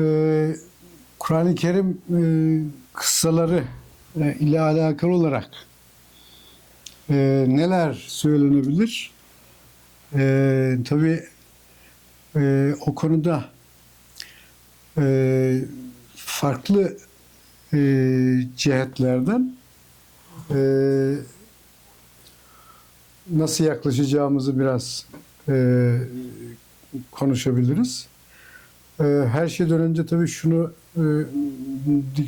Ee, Kur'an-ı Kerim e, kıssaları e, ile alakalı olarak e, neler söylenebilir? E, tabii e, o konuda e, farklı e, cihetlerden e, nasıl yaklaşacağımızı biraz e, konuşabiliriz. E, her şeyden önce tabii şunu e,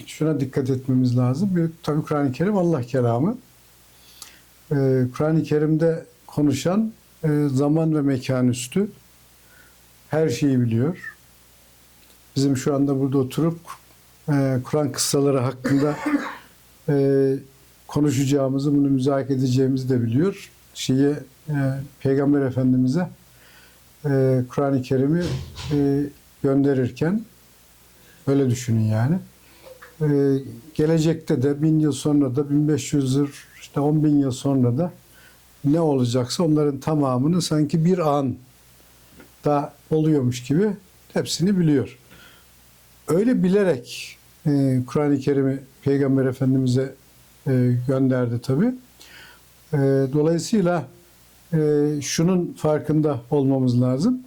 şuna dikkat etmemiz lazım. Bir, tabii Kur'an-ı Kerim Allah kelamı. E, Kur'an-ı Kerim'de konuşan e, zaman ve mekan üstü her şeyi biliyor. Bizim şu anda burada oturup e, Kur'an kıssaları hakkında konuşacağımızı, bunu müzakere edeceğimizi de biliyor. Şeyi Peygamber Efendimiz'e Kur'an-ı Kerim'i gönderirken öyle düşünün yani. E, gelecekte de bin yıl sonra da 1500 yıl işte 10 bin yıl sonra da ne olacaksa onların tamamını sanki bir an da oluyormuş gibi hepsini biliyor. Öyle bilerek e, Kur'an-ı Kerim'i Peygamber Efendimiz'e e, gönderdi tabi. E, dolayısıyla e, şunun farkında olmamız lazım.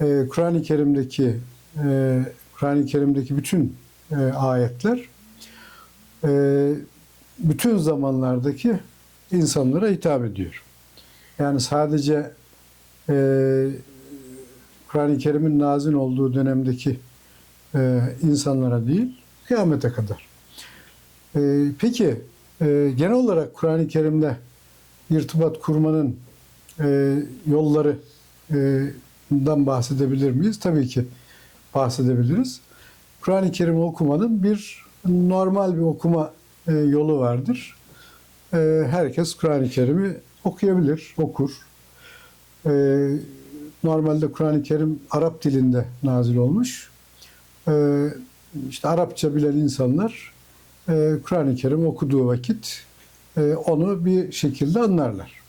E, Kur'an-ı Kerim'deki e, Kur'an-ı Kerim'deki bütün e, ayetler e, bütün zamanlardaki insanlara hitap ediyor. Yani sadece e, Kur'an-ı Kerim'in nazil olduğu dönemdeki e, insanlara değil, kıyamete kadar. E, peki, e, genel olarak Kur'an-ı Kerim'de irtibat kurmanın e, yolları e, dan bahsedebilir miyiz? Tabii ki bahsedebiliriz. Kur'an-ı Kerim'i okumanın bir normal bir okuma e, yolu vardır. E, herkes Kur'an-ı Kerim'i okuyabilir, okur. E, normalde Kur'an-ı Kerim Arap dilinde nazil olmuş. İşte Arapça bilen insanlar Kur'an-ı Kerim okuduğu vakit onu bir şekilde anlarlar.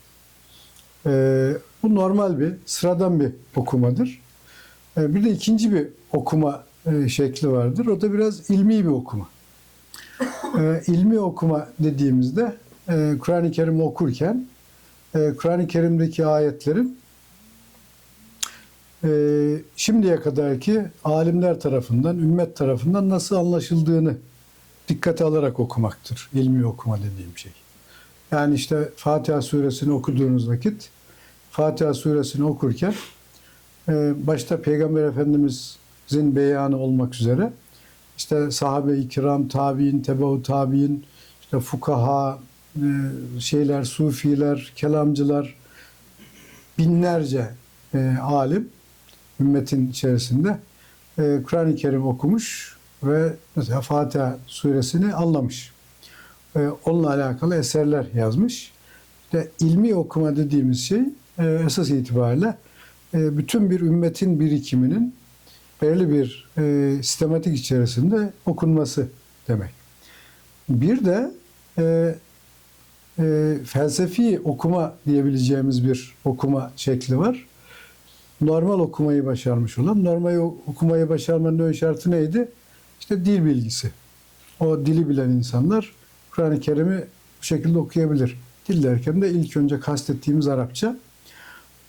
Bu normal bir, sıradan bir okumadır. E, bir de ikinci bir okuma e, şekli vardır. O da biraz ilmi bir okuma. E, ilmi okuma dediğimizde Kur'an-ı Kerim okurken Kur'an-ı Kerim'deki ayetlerin şimdiye kadarki alimler tarafından, ümmet tarafından nasıl anlaşıldığını dikkate alarak okumaktır. İlmi okuma dediğim şey. Yani işte Fatiha suresini okuduğunuz vakit Fatiha suresini okurken e, başta Peygamber Efendimizin beyanı olmak üzere işte sahabe-i kiram, tabi'in, tebeu tabi'in, işte fukaha, e, şeyler, sufiler, kelamcılar, binlerce e, alim ümmetin içerisinde Kur'an-ı Kerim okumuş ve mesela Fatiha suresini anlamış. Onunla alakalı eserler yazmış. İşte ilmi okuma dediğimiz şey esas itibariyle e, bütün bir ümmetin birikiminin belirli bir e, sistematik içerisinde okunması demek. Bir de e, felsefi okuma diyebileceğimiz bir okuma şekli var. Normal okumayı başarmış olan, normal okumayı başarmanın ön şartı neydi? İşte dil bilgisi. O dili bilen insanlar Kur'an-ı Kerim'i bu şekilde okuyabilir. Dil derken de ilk önce kastettiğimiz Arapça.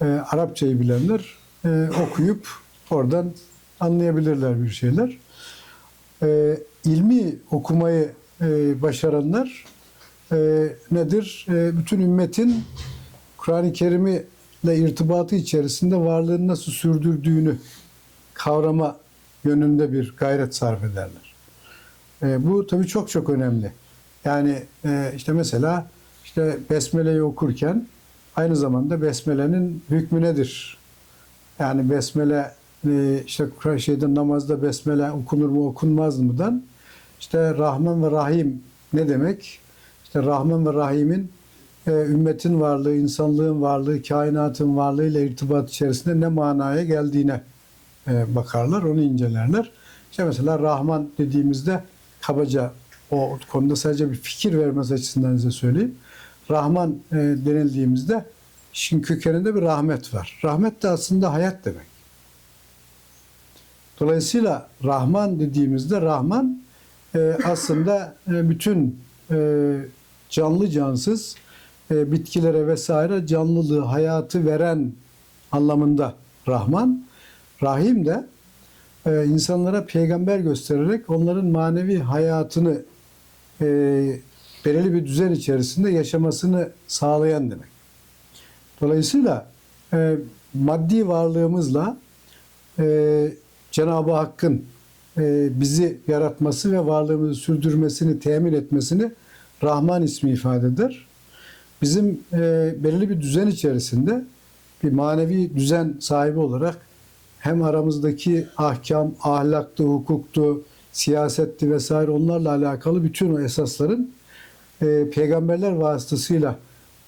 E, Arapçayı bilenler e, okuyup oradan anlayabilirler bir şeyler. E, ilmi okumayı e, başaranlar e, nedir? E, bütün ümmetin Kur'an-ı Kerim'i ile irtibatı içerisinde varlığını nasıl sürdürdüğünü kavrama yönünde bir gayret sarf ederler. E, bu tabii çok çok önemli. Yani e, işte mesela işte Besmele'yi okurken aynı zamanda Besmele'nin hükmü nedir? Yani Besmele e, işte şeyde namazda Besmele okunur mu okunmaz mıdan işte Rahman ve Rahim ne demek? İşte Rahman ve Rahim'in e, ümmetin varlığı, insanlığın varlığı, kainatın varlığı ile irtibat içerisinde ne manaya geldiğine e, bakarlar, onu incelerler. İşte mesela Rahman dediğimizde kabaca o konuda sadece bir fikir vermesi açısından size söyleyeyim. Rahman e, denildiğimizde işin kökeninde bir rahmet var. Rahmet de aslında hayat demek. Dolayısıyla Rahman dediğimizde Rahman e, aslında e, bütün e, canlı cansız e, bitkilere vesaire canlılığı, hayatı veren anlamında Rahman. Rahim de e, insanlara peygamber göstererek onların manevi hayatını e, belirli bir düzen içerisinde yaşamasını sağlayan demek. Dolayısıyla e, maddi varlığımızla e, Cenab-ı Hakk'ın e, bizi yaratması ve varlığımızı sürdürmesini, temin etmesini Rahman ismi ifade eder. Bizim e, belirli bir düzen içerisinde bir manevi düzen sahibi olarak hem aramızdaki ahkam, ahlaktı, hukuktu, siyasetti vesaire onlarla alakalı bütün o esasların e, peygamberler vasıtasıyla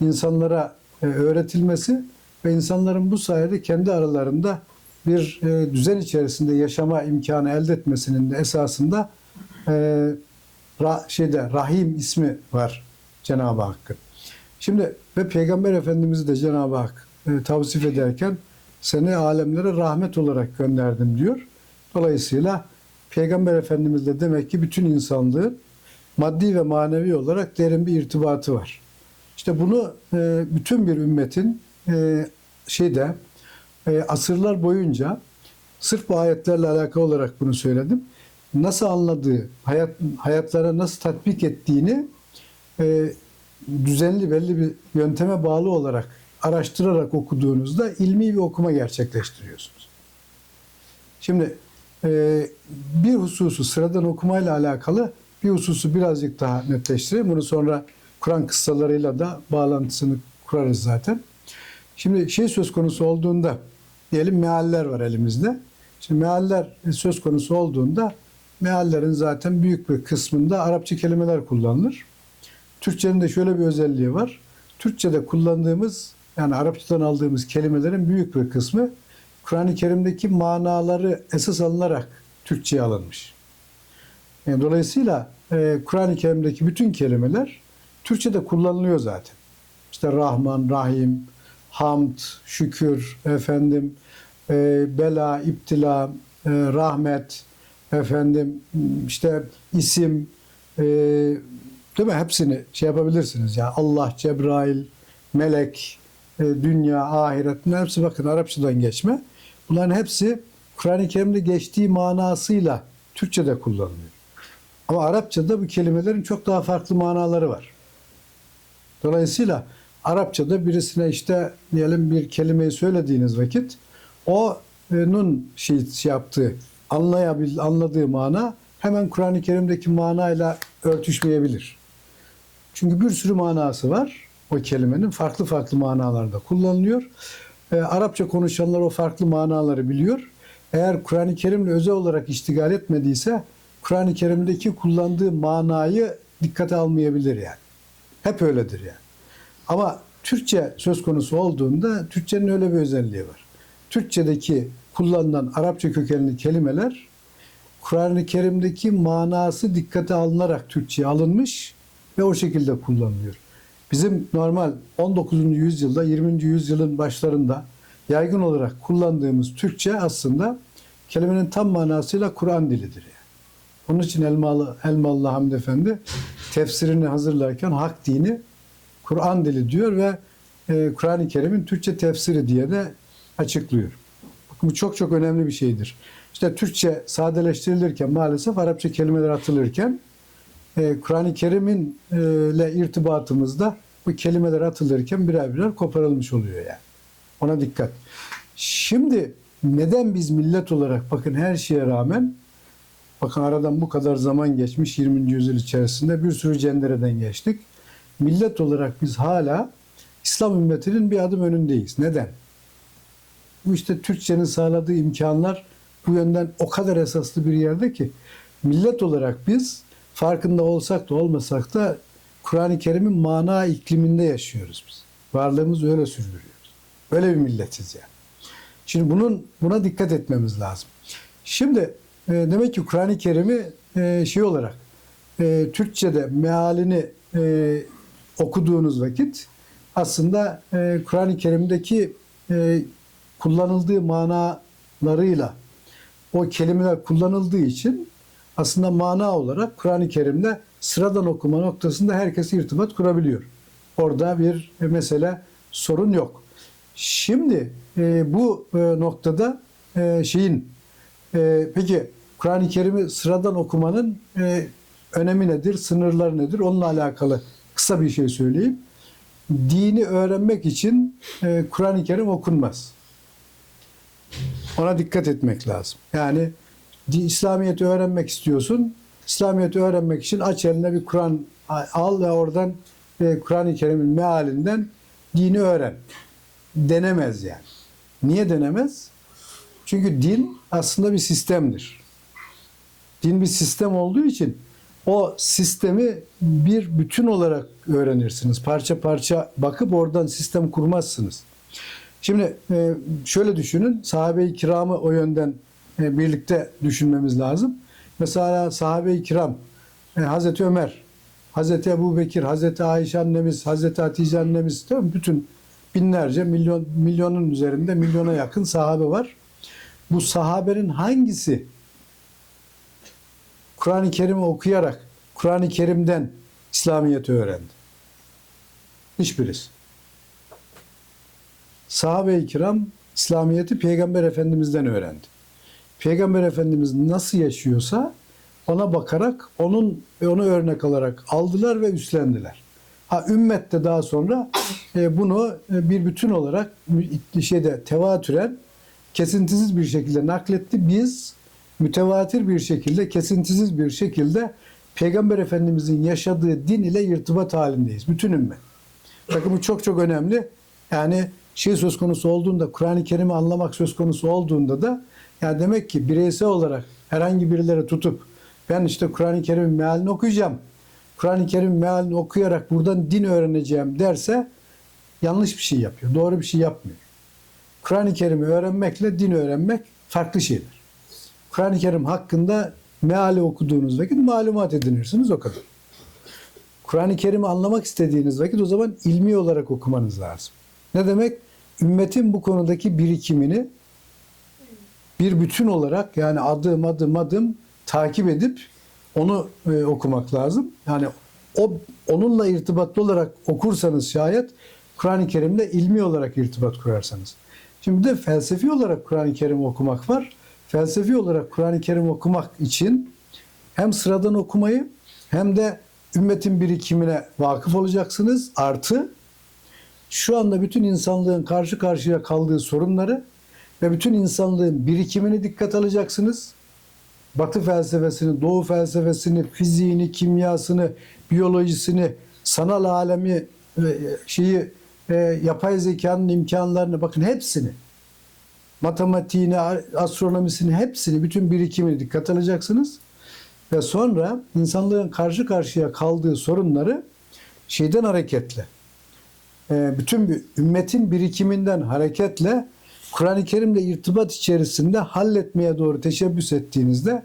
insanlara e, öğretilmesi ve insanların bu sayede kendi aralarında bir e, düzen içerisinde yaşama imkanı elde etmesinin de esasında e, ra, şeyde Rahim ismi var Cenab-ı Hakk'ın. Şimdi ve Peygamber Efendimiz'i de Cenab-ı Hak e, tavsif ederken seni alemlere rahmet olarak gönderdim diyor. Dolayısıyla Peygamber Efendimiz de demek ki bütün insanlığın maddi ve manevi olarak derin bir irtibatı var. İşte bunu e, bütün bir ümmetin e, şeyde e, asırlar boyunca sırf bu ayetlerle alakalı olarak bunu söyledim. Nasıl anladığı, hayat, hayatlara nasıl tatbik ettiğini e, düzenli belli bir yönteme bağlı olarak araştırarak okuduğunuzda ilmi bir okuma gerçekleştiriyorsunuz. Şimdi e, bir hususu sıradan okumayla alakalı bir hususu birazcık daha netleştireyim. Bunu sonra Kur'an kıssalarıyla da bağlantısını kurarız zaten. Şimdi şey söz konusu olduğunda diyelim mealler var elimizde. Şimdi mealler söz konusu olduğunda meallerin zaten büyük bir kısmında Arapça kelimeler kullanılır. Türkçenin de şöyle bir özelliği var. Türkçe'de kullandığımız yani Arapçadan aldığımız kelimelerin büyük bir kısmı Kur'an-ı Kerim'deki manaları esas alınarak Türkçe'ye alınmış. Yani dolayısıyla e, Kur'an-ı Kerim'deki bütün kelimeler Türkçe'de kullanılıyor zaten. İşte Rahman, Rahim, Hamd, şükür, efendim, e, bela, iptila, e, rahmet, efendim, işte isim, e, değil mi? Hepsini şey yapabilirsiniz ya. Allah, Cebrail, melek, e, dünya, ahiret, hepsi bakın Arapçadan geçme. Bunların hepsi Kur'an-ı Kerim'de geçtiği manasıyla Türkçe'de kullanılıyor. Ama Arapçada bu kelimelerin çok daha farklı manaları var. Dolayısıyla Arapçada birisine işte diyelim bir kelimeyi söylediğiniz vakit onun şey, şey yaptığı, anlayabil, anladığı mana hemen Kur'an-ı Kerim'deki manayla örtüşmeyebilir. Çünkü bir sürü manası var o kelimenin farklı farklı manalarda kullanılıyor. E, Arapça konuşanlar o farklı manaları biliyor. Eğer Kur'an-ı Kerim'le özel olarak iştigal etmediyse Kur'an-ı Kerim'deki kullandığı manayı dikkate almayabilir yani. Hep öyledir yani. Ama Türkçe söz konusu olduğunda Türkçenin öyle bir özelliği var. Türkçedeki kullanılan Arapça kökenli kelimeler Kur'an-ı Kerim'deki manası dikkate alınarak Türkçe'ye alınmış ve o şekilde kullanılıyor. Bizim normal 19. yüzyılda 20. yüzyılın başlarında yaygın olarak kullandığımız Türkçe aslında kelimenin tam manasıyla Kur'an dilidir. Yani. Onun için Elmalı, Elmalı Hamdi Efendi tefsirini hazırlarken hak dini Kur'an dili diyor ve e, Kur'an-ı Kerim'in Türkçe tefsiri diye de açıklıyor. Bakın bu çok çok önemli bir şeydir. İşte Türkçe sadeleştirilirken maalesef Arapça kelimeler atılırken e, Kur'an-ı Kerim'in e, ile irtibatımızda bu kelimeler atılırken birer birer koparılmış oluyor yani. Ona dikkat. Şimdi neden biz millet olarak bakın her şeye rağmen bakın aradan bu kadar zaman geçmiş 20. yüzyıl içerisinde bir sürü cendereden geçtik. Millet olarak biz hala İslam ümmetinin bir adım önündeyiz. Neden? Bu işte Türkçenin sağladığı imkanlar bu yönden o kadar esaslı bir yerde ki millet olarak biz farkında olsak da olmasak da Kur'an-ı Kerim'in mana ikliminde yaşıyoruz biz. Varlığımızı öyle sürdürüyoruz. Öyle bir milletiz yani. Şimdi bunun buna dikkat etmemiz lazım. Şimdi e, demek ki Kur'an-ı Kerim'i e, şey olarak e, Türkçe'de mealini e, okuduğunuz vakit aslında e, Kur'an-ı Kerim'deki e, kullanıldığı manalarıyla o kelimeler kullanıldığı için aslında mana olarak Kur'an-ı Kerim'de sıradan okuma noktasında herkes irtibat kurabiliyor. Orada bir e, mesele sorun yok. Şimdi e, bu e, noktada e, şeyin e, peki Kur'an-ı Kerim'i sıradan okumanın e, önemi nedir, sınırları nedir? Onunla alakalı kısa bir şey söyleyeyim. Dini öğrenmek için e, Kur'an-ı Kerim okunmaz. Ona dikkat etmek lazım. Yani İslamiyet'i öğrenmek istiyorsun. İslamiyet'i öğrenmek için aç eline bir Kur'an al ve oradan e, Kur'an-ı Kerim'in mealinden dini öğren. Denemez yani. Niye denemez? Çünkü din aslında bir sistemdir. Din bir sistem olduğu için o sistemi bir bütün olarak öğrenirsiniz. Parça parça bakıp oradan sistem kurmazsınız. Şimdi e, şöyle düşünün, sahabe-i kiramı o yönden e, birlikte düşünmemiz lazım. Mesela sahabe-i kiram, e, Hazreti Ömer, Hazreti Ebu Bekir, Hazreti Ayşe annemiz, Hazreti Hatice annemiz, bütün binlerce, milyon milyonun üzerinde milyona yakın sahabe var. Bu sahabenin hangisi Kur'an-ı Kerim'i okuyarak Kur'an-ı Kerim'den İslamiyet'i öğrendi? Hiçbirisi. Sahabe-i kiram İslamiyet'i Peygamber Efendimiz'den öğrendi. Peygamber Efendimiz nasıl yaşıyorsa ona bakarak onun onu örnek alarak aldılar ve üstlendiler. Ha ümmet de daha sonra e, bunu e, bir bütün olarak şeyde tevatüren kesintisiz bir şekilde nakletti. Biz mütevatir bir şekilde kesintisiz bir şekilde Peygamber Efendimizin yaşadığı din ile irtibat halindeyiz. Bütün ümmet. Bakın bu çok çok önemli. Yani şey söz konusu olduğunda, Kur'an-ı Kerim'i anlamak söz konusu olduğunda da yani demek ki bireysel olarak herhangi birileri tutup ben işte Kur'an-ı Kerim'in mealini okuyacağım. Kur'an-ı Kerim'in mealini okuyarak buradan din öğreneceğim derse yanlış bir şey yapıyor. Doğru bir şey yapmıyor. Kur'an-ı Kerim'i öğrenmekle din öğrenmek farklı şeyler. Kur'an-ı Kerim hakkında meali okuduğunuz vakit malumat edinirsiniz o kadar. Kur'an-ı Kerim'i anlamak istediğiniz vakit o zaman ilmi olarak okumanız lazım. Ne demek? Ümmetin bu konudaki birikimini bir bütün olarak yani adım adım adım takip edip onu e, okumak lazım. Yani o onunla irtibatlı olarak okursanız şayet Kur'an-ı Kerim'le ilmi olarak irtibat kurarsanız. Şimdi de felsefi olarak Kur'an-ı Kerim okumak var. Felsefi olarak Kur'an-ı Kerim okumak için hem sıradan okumayı hem de ümmetin birikimine vakıf olacaksınız. Artı şu anda bütün insanlığın karşı karşıya kaldığı sorunları ve bütün insanlığın birikimini dikkat alacaksınız. Batı felsefesini, Doğu felsefesini, fiziğini, kimyasını, biyolojisini, sanal alemi, e, şeyi, e, yapay zekanın imkanlarını bakın hepsini, matematiğini, astronomisini hepsini, bütün birikimini dikkat alacaksınız. Ve sonra insanlığın karşı karşıya kaldığı sorunları şeyden hareketle, e, bütün bir ümmetin birikiminden hareketle Kur'an-ı Kerim'le irtibat içerisinde halletmeye doğru teşebbüs ettiğinizde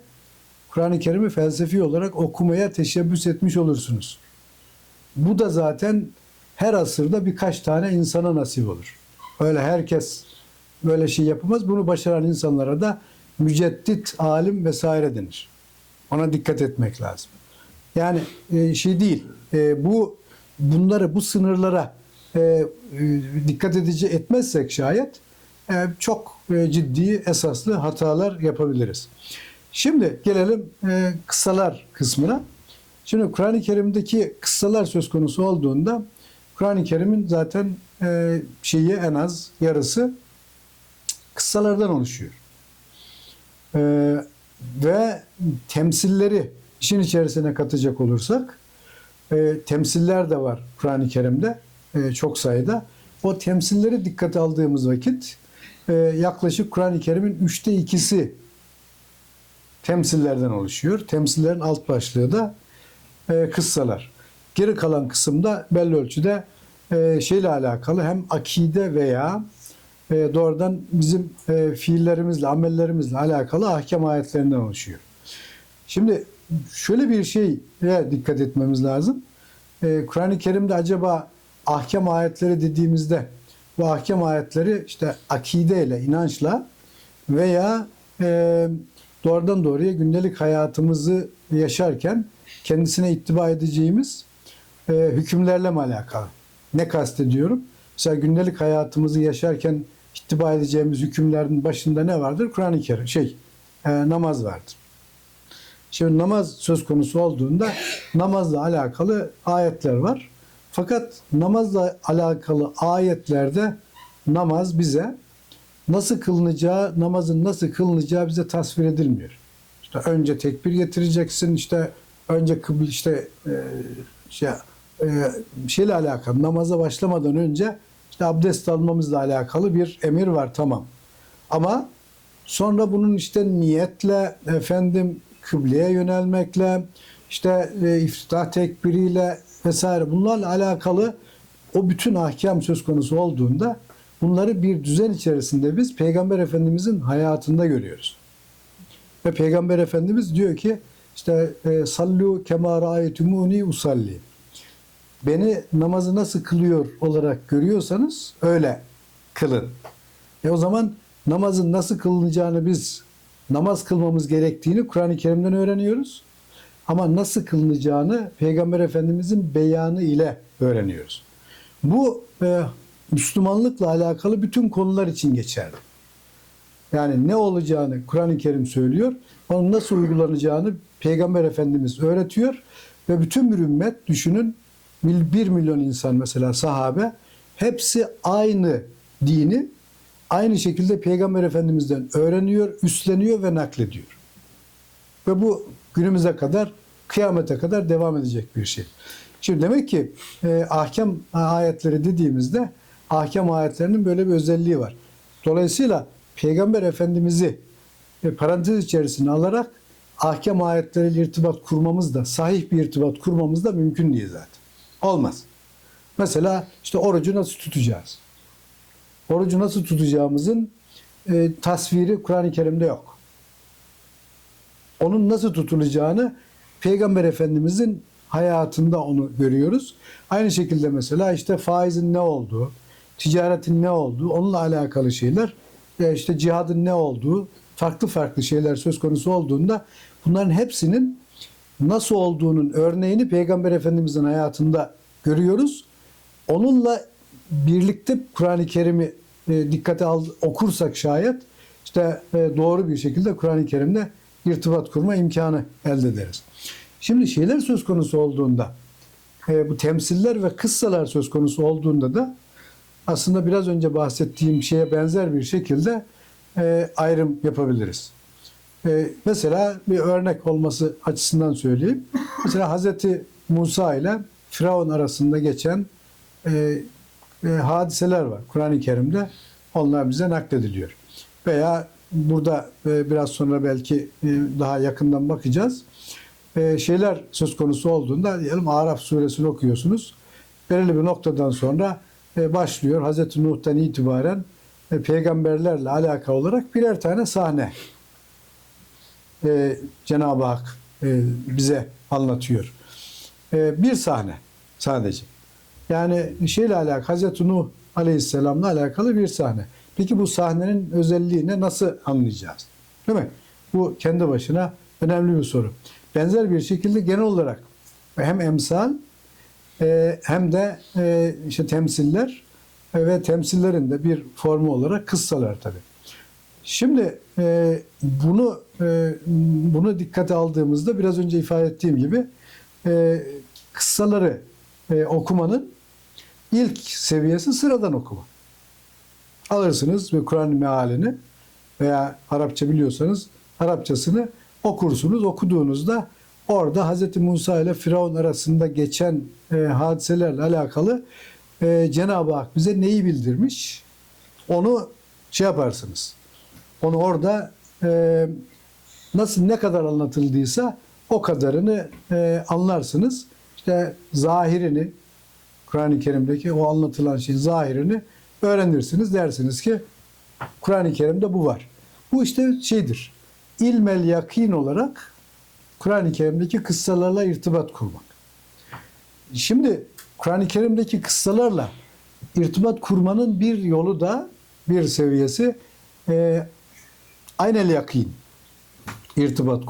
Kur'an-ı Kerim'i felsefi olarak okumaya teşebbüs etmiş olursunuz. Bu da zaten her asırda birkaç tane insana nasip olur. Öyle herkes böyle şey yapamaz. Bunu başaran insanlara da müceddit, alim vesaire denir. Ona dikkat etmek lazım. Yani e, şey değil. e, bu bunları bu sınırlara e, dikkat edici etmezsek şayet çok ciddi esaslı hatalar yapabiliriz. Şimdi gelelim e, kıssalar kısmına. Şimdi Kur'an-ı Kerim'deki kıssalar söz konusu olduğunda Kur'an-ı Kerim'in zaten şeyi en az yarısı kıssalardan oluşuyor. E, ve temsilleri işin içerisine katacak olursak e, temsiller de var Kur'an-ı Kerim'de e, çok sayıda. O temsilleri dikkate aldığımız vakit e, yaklaşık Kur'an-ı Kerim'in üçte ikisi temsillerden oluşuyor. Temsillerin alt başlığı da e, kıssalar. Geri kalan kısımda belli ölçüde e, şeyle alakalı hem akide veya e, doğrudan bizim e, fiillerimizle, amellerimizle alakalı ahkam ayetlerinden oluşuyor. Şimdi şöyle bir şeye dikkat etmemiz lazım. E, Kur'an-ı Kerim'de acaba ahkam ayetleri dediğimizde bu ahkam ayetleri işte akide ile, inançla veya doğrudan doğruya gündelik hayatımızı yaşarken kendisine ittiba edeceğimiz hükümlerle mi alakalı? Ne kastediyorum? Mesela gündelik hayatımızı yaşarken ittiba edeceğimiz hükümlerin başında ne vardır? Kur'an-ı Kerim, şey, e, namaz vardır. Şimdi namaz söz konusu olduğunda namazla alakalı ayetler var. Fakat namazla alakalı ayetlerde namaz bize nasıl kılınacağı, namazın nasıl kılınacağı bize tasvir edilmiyor. İşte önce tekbir getireceksin, işte önce kıble işte e, şey, e, şeyle alakalı namaza başlamadan önce işte abdest almamızla alakalı bir emir var tamam. Ama sonra bunun işte niyetle efendim kıbleye yönelmekle işte e, iftitah tekbiriyle vesaire bunlarla alakalı o bütün ahkam söz konusu olduğunda bunları bir düzen içerisinde biz Peygamber Efendimizin hayatında görüyoruz. Ve Peygamber Efendimiz diyor ki işte e, sallu kema ra'aytumuni usalli. Beni namazı nasıl kılıyor olarak görüyorsanız öyle kılın. E o zaman namazın nasıl kılınacağını biz namaz kılmamız gerektiğini Kur'an-ı Kerim'den öğreniyoruz. Ama nasıl kılınacağını Peygamber Efendimizin beyanı ile öğreniyoruz. Bu e, Müslümanlıkla alakalı bütün konular için geçerli. Yani ne olacağını Kur'an-ı Kerim söylüyor, onun nasıl uygulanacağını Peygamber Efendimiz öğretiyor ve bütün bir ümmet düşünün bir milyon insan mesela sahabe hepsi aynı dini aynı şekilde Peygamber Efendimiz'den öğreniyor, üstleniyor ve naklediyor. Ve bu günümüze kadar, kıyamete kadar devam edecek bir şey. Şimdi demek ki e, ahkam ayetleri dediğimizde ahkam ayetlerinin böyle bir özelliği var. Dolayısıyla Peygamber Efendimiz'i e, parantez içerisine alarak ahkam ayetleriyle irtibat kurmamız da, sahih bir irtibat kurmamız da mümkün değil zaten. Olmaz. Mesela işte orucu nasıl tutacağız? Orucu nasıl tutacağımızın e, tasviri Kur'an-ı Kerim'de yok. Onun nasıl tutulacağını Peygamber Efendimizin hayatında onu görüyoruz. Aynı şekilde mesela işte faizin ne olduğu, ticaretin ne olduğu, onunla alakalı şeyler, işte cihadın ne olduğu, farklı farklı şeyler söz konusu olduğunda bunların hepsinin nasıl olduğunun örneğini Peygamber Efendimizin hayatında görüyoruz. Onunla birlikte Kur'an-ı Kerim'i e, dikkate al, okursak şayet işte e, doğru bir şekilde Kur'an-ı Kerim'de irtibat kurma imkanı elde ederiz. Şimdi şeyler söz konusu olduğunda e, bu temsiller ve kıssalar söz konusu olduğunda da aslında biraz önce bahsettiğim şeye benzer bir şekilde ayrım yapabiliriz. E, mesela bir örnek olması açısından söyleyeyim. Mesela Hazreti Musa ile Firavun arasında geçen e, e, hadiseler var Kur'an-ı Kerim'de. Onlar bize naklediliyor. Veya burada e, biraz sonra belki e, daha yakından bakacağız. E, şeyler söz konusu olduğunda diyelim Araf suresini okuyorsunuz. Belirli bir noktadan sonra e, başlıyor. Hazreti Nuh'tan itibaren e, peygamberlerle alakalı olarak birer tane sahne e, Cenab-ı Hak e, bize anlatıyor. E, bir sahne sadece. Yani şeyle alakalı Hazreti Nuh Aleyhisselam'la alakalı bir sahne. Peki bu sahnenin özelliği ne? Nasıl anlayacağız? Değil mi? Bu kendi başına önemli bir soru. Benzer bir şekilde genel olarak hem emsal e, hem de e, işte temsiller ve temsillerin de bir formu olarak kıssalar tabii. Şimdi e, bunu bunu dikkate aldığımızda biraz önce ifade ettiğim gibi kıssaları okumanın ilk seviyesi sıradan okuma. Alırsınız ve Kur'an mealini veya Arapça biliyorsanız Arapçasını okursunuz. Okuduğunuzda orada Hz. Musa ile Firavun arasında geçen e, hadiselerle alakalı e, Cenab-ı Hak bize neyi bildirmiş? Onu şey yaparsınız. Onu orada e, nasıl ne kadar anlatıldıysa o kadarını e, anlarsınız. İşte zahirini Kur'an-ı Kerim'deki o anlatılan şeyin zahirini öğrenirsiniz. Dersiniz ki Kur'an-ı Kerim'de bu var. Bu işte şeydir. İlmel yakin olarak Kur'an-ı Kerim'deki kıssalarla irtibat kurmak. Şimdi Kur'an-ı Kerim'deki kıssalarla irtibat kurmanın bir yolu da bir seviyesi e, aynel yakin. İrtibat